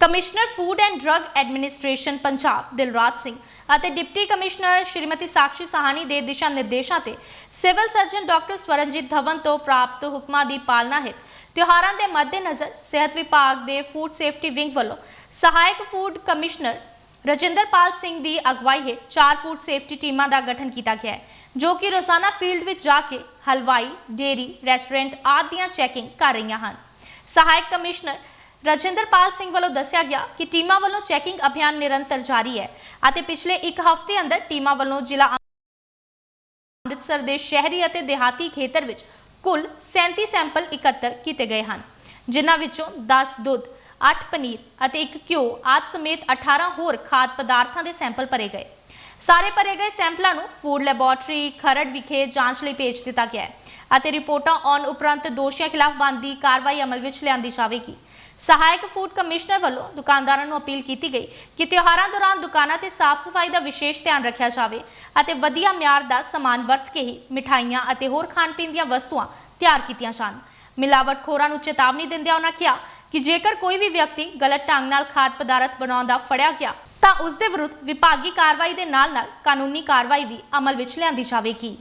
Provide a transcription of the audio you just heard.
Commissioner food and drug administration Punjab Dilraj Singh ਅਤੇ deputy commissioner Shrimati Sakshi Sawhney ਦੇ ਦਿਸ਼ਾ ਨਿਰਦੇਸ਼ਾਂ ਤੇ civil surgeon doctor Swaranjit Dhawan ਤੋਂ ਪ੍ਰਾਪਤ ਹੁਕਮਾਂ ਦੀ ਪਾਲਣਾ ਹਿਤ ਤਿਉਹਾਰਾਂ ਦੇ ਮੱਦੇਨਜ਼ਰ ਸਿਹਤ ਵਿਭਾਗ ਦੇ ਫੂਡ ਸੇਫਟੀ ਵਿੰਗ ਵੱਲੋਂ ਸਹਾਇਕ ਫੂਡ ਕਮਿਸ਼ਨਰ ਰਜਿੰਦਰਪਾਲ ਸਿੰਘ ਦੀ ਅਗਵਾਈ ਹੇਠ ਚਾਰ ਫੂਡ ਸੇਫਟੀ ਟੀਮਾਂ ਦਾ ਗਠਨ ਕੀਤਾ ਗਿਆ ਹੈ, ਜੋ ਕਿ ਰੋਜ਼ਾਨਾ ਫੀਲਡ ਵਿੱਚ ਜਾ ਕੇ ਹਲਵਾਈ ਡੇਰੀ ਰੈਸਟੋਰੈਂਟ ਆਦਿ ਦੀਆਂ ਚੈਕਿੰਗ ਕਰ ਰਹੀਆਂ ਹਨ। ਸਹਾਇਕ ਕਮਿਸ਼ਨਰ ਰਜਿੰਦਰਪਾਲ ਸਿੰਘ ਵੱਲੋਂ ਦੱਸਿਆ ਗਿਆ ਕਿ ਟੀਮਾਂ ਵੱਲੋਂ ਚੈਕਿੰਗ ਅਭਿਆਨ ਨਿਰੰਤਰ ਜਾਰੀ ਹੈ ਅਤੇ ਪਿਛਲੇ ਇੱਕ ਹਫ਼ਤੇ ਅੰਦਰ ਟੀਮਾਂ ਵੱਲੋਂ ਜ਼ਿਲ੍ਹਾ ਅੰਮ੍ਰਿਤਸਰ ਦੇ ਸ਼ਹਿਰੀ ਅਤੇ ਦਿਹਾਤੀ ਖੇਤਰ ਵਿੱਚ ਕੁੱਲ 37 ਸੈਂਪਲ ਇਕੱਤਰ ਕੀਤੇ ਗਏ ਹਨ, ਜਿਨ੍ਹਾਂ ਵਿੱਚੋਂ 10 ਦੁੱਧ 8 ਪਨੀਰ ਅਤੇ 1 ਘਿਓ ਆਦਿ ਸਮੇਤ 18 ਹੋਰ ਖਾਦ ਪਦਾਰਥਾਂ ਦੇ ਸੈਂਪਲ ਭਰੇ ਗਏ। ਸਾਰੇ ਭਰੇ ਗਏ ਸੈਂਪਲਾਂ ਨੂੰ ਫੂਡ ਲੈਬੋਰਟਰੀ, ਖਰੜ ਵਿਖੇ ਜਾਂਚ ਲਈ ਭੇਜ ਦਿੱਤਾ ਗਿਆ ਹੈ ਅਤੇ ਰਿਪੋਰਟਾਂ ਆਉਣ ਉਪਰੰਤ ਦੋਸ਼ੀਆਂ ਖਿਲਾਫ ਬਣਦੀ ਕਾਰਵਾਈ ਅਮਲ ਵਿੱਚ ਲਿਆਂਦੀ ਜਾਵੇਗੀ। ਸਹਾਇਕ ਫੂਡ ਕਮਿਸ਼ਨਰ ਵੱਲੋਂ ਦੁਕਾਨਦਾਰਾਂ ਨੂੰ ਅਪੀਲ ਕੀਤੀ ਗਈ ਕਿ ਤਿਉਹਾਰਾਂ ਦੌਰਾਨ ਦੁਕਾਨਾਂ ਤੇ ਸਾਫ਼ ਸਫ਼ਾਈ ਦਾ ਵਿਸ਼ੇਸ਼ ਧਿਆਨ ਰੱਖਿਆ ਜਾਵੇ ਅਤੇ ਵਧੀਆ ਮਿਆਰ ਦਾ ਸਮਾਨ ਵਰਤ ਕੇ ਹੀ ਮਿਠਾਈਆਂ ਅਤੇ ਹੋਰ ਖਾਣ ਪੀਣ ਦੀਆਂ ਵਸਤੂਆਂ ਤਿਆਰ ਕੀਤੀਆਂ ਜਾਣ। ਮਿਲਾਵਟਖੋਰਾਂ ਨੂੰ ਚੇਤਾਵਨੀ ਦਿੰਦਿਆਂ ਉਹਨਾਂ ਕਿਹਾ ਕਿ ਜੇਕਰ ਕੋਈ ਵੀ ਵਿਅਕਤੀ ਗਲਤ ਢੰਗ ਨਾਲ ਖਾਦ ਪਦਾਰਥ ਬਣਾਉਣ ਦਾ ਫੜਿਆ ਗਿਆ, ਤਾਂ ਉਸ ਦੇ ਵਿਰੁੱਧ ਵਿਭਾਗੀ ਕਾਰਵਾਈ ਦੇ ਨਾਲ-ਨਾਲ ਕਾਨੂੰਨੀ ਕਾਰਵਾਈ ਵੀ ਅਮਲ ਵਿੱਚ ਲਿਆਂਦੀ ਜਾਵੇਗੀ।